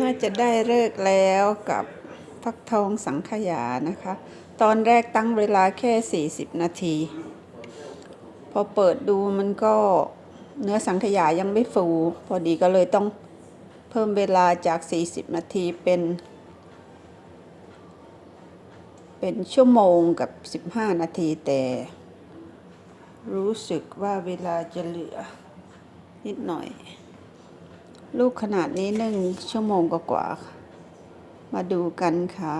น่าจะได้เลิกแล้วกับฟักทองสังขยานะคะ ตอนแรกตั้งเวลาแค่ 40 นาที พอเปิดดูมันก็เนื้อสังขยายังไม่ฟู พอดีก็เลยต้องเพิ่มเวลาจาก 40 นาทีเป็น เป็นชั่วโมงกับ 15 นาทีแต่ รู้สึกว่าเวลาจะเหลือนิดหน่อย ลูกขนาดนี้หนึ่งชั่วโมงกว่าๆมาดูกันค่ะ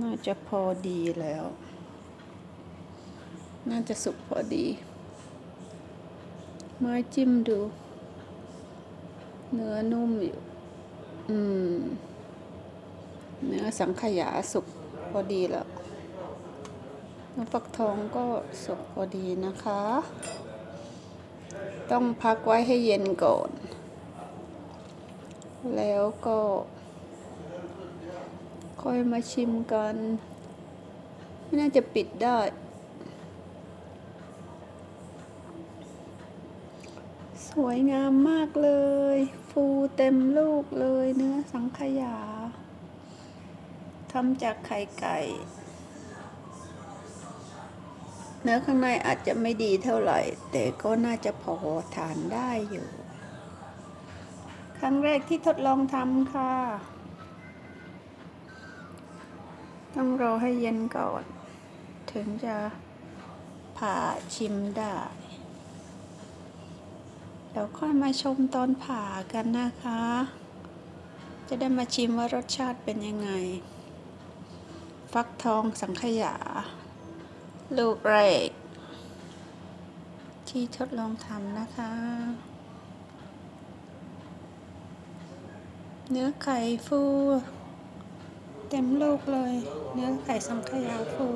น่าจะพอดีแล้ว น่าจะสุกพอดีม้จิ้มดู เนื้อนุ่มอยู่ อืม เนื้อสังขยาสุกพอดีแล้วเนื้อฟักทองก็สุกพอดีนะคะ ต้องพักไว้ให้เย็นก่อน แล้วก็ ค่อยมาชิมกัน ไม่น่าจะปิดได้ สวยงามมากเลย ฟูเต็มลูกเลยเนื้อสังขยาทำจากไข่ไก่ เนื้อข้างในอาจจะไม่ดีเท่าไหร่ แต่ก็น่าจะพอทานได้อยู่ ครั้งแรกที่ทดลองทำค่ะ ต้องรอให้เย็นก่อน ถึงจะผ่าชิมได้เดี๋ยวค่อยมาชมตอนผ่ากันนะคะ จะได้มาชิมว่ารสชาติเป็นยังไง ฟักทองสังขยา ลูกแรก ที่ทดลองทำนะคะ เนื้อไข่ฟู เต็มลูกเลย เนื้อไข่สังขยาฟู